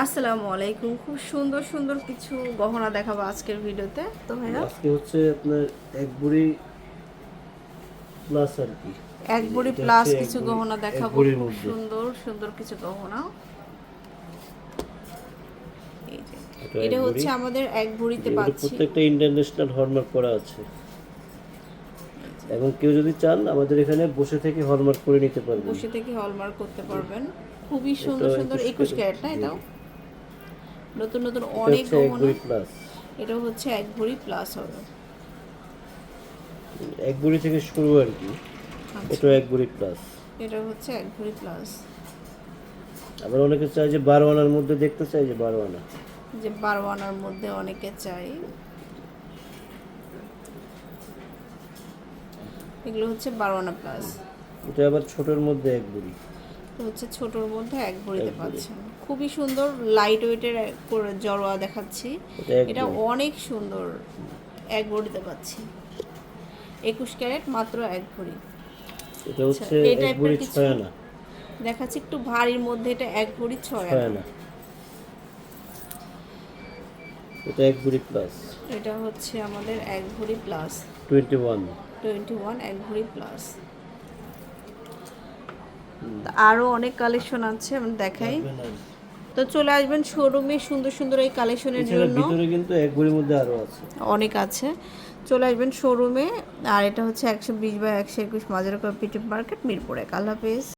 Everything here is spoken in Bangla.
আসসালামু আলাইকুম। খুব সুন্দর সুন্দর কিছু গহনা দেখাবো আজকের ভিডিওতে। তো ভাইয়া? আজকে হচ্ছে আপনার এক বুড়ি প্লাস আর কি। এক বড়ি প্লাস কিছু গহনা দেখাবো। খুব সুন্দর সুন্দর কিছু গহনা। এই যে এটা হচ্ছে আমাদের এক ভরিতে পাচ্ছি। প্রত্যেকটা ইন্টারন্যাশনাল হলমার্ক করা আছে। এবং কেউ যদি চান আমাদের এখানে বসে থেকে হলমার্ক করে নিতে পারবেন। বসে থেকে হলমার্ক করতে পারবেন। খুবই সুন্দর সুন্দর 21 একুশ ক্যারেট না। এটাও নতুন নতুন অনেক প্লাস এটাও হচ্ছে এক ভরি প্লাস হবে। এক বুড়ি থেকে শুরু আর কি। আচ্ছা, এটা এক বুড়ি প্লাস এটা হচ্ছে এক ভরি প্লাস আবার অনেকে চায় যে বারো আনার মধ্যে দেখতে চাই যে বারো আনা যে বারো আনার মধ্যে অনেকে চাই এগুলো হচ্ছে বারো আনা প্লাস এটা আবার ছোটোর মধ্যে এক বুড়ি তো হচ্ছে ছোটোর মধ্যে এক ভরিতে পাচ্ছেন। খুবই সুন্দর লাইট ওয়েটের করে জড়োয়া দেখাচ্ছি। এটা ভরি। অনেক সুন্দর এক ভরিতে পাচ্ছি। একুশ ক্যারেট মাত্র এক ভরি। এটা হচ্ছে এই টাইপের কিছু- দেখাচ্ছি একটু ভারীর মধ্যে এটা এক ভরি ছয় আনা এটা এক বুড়ি প্লাস এটা হচ্ছে আমাদের এক ভরি plus twenty one twenty one এক ভরি প্লাস আরও অনেক কালেকশন আছে আমি দেখাই। তো চলে আসবেন শোরুমে সুন্দর সুন্দর এই কালেকশনের জন্য। ভিতরে কিন্তু এক মধ্যে আরও আছে। অনেক আছে। চলে আসবেন শোরুমে আর এটা হচ্ছে একশো বিশ বা একশো একুশ মাজার পিটি মার্কেট মিরপুরে। আল্লাহ হাফেজ।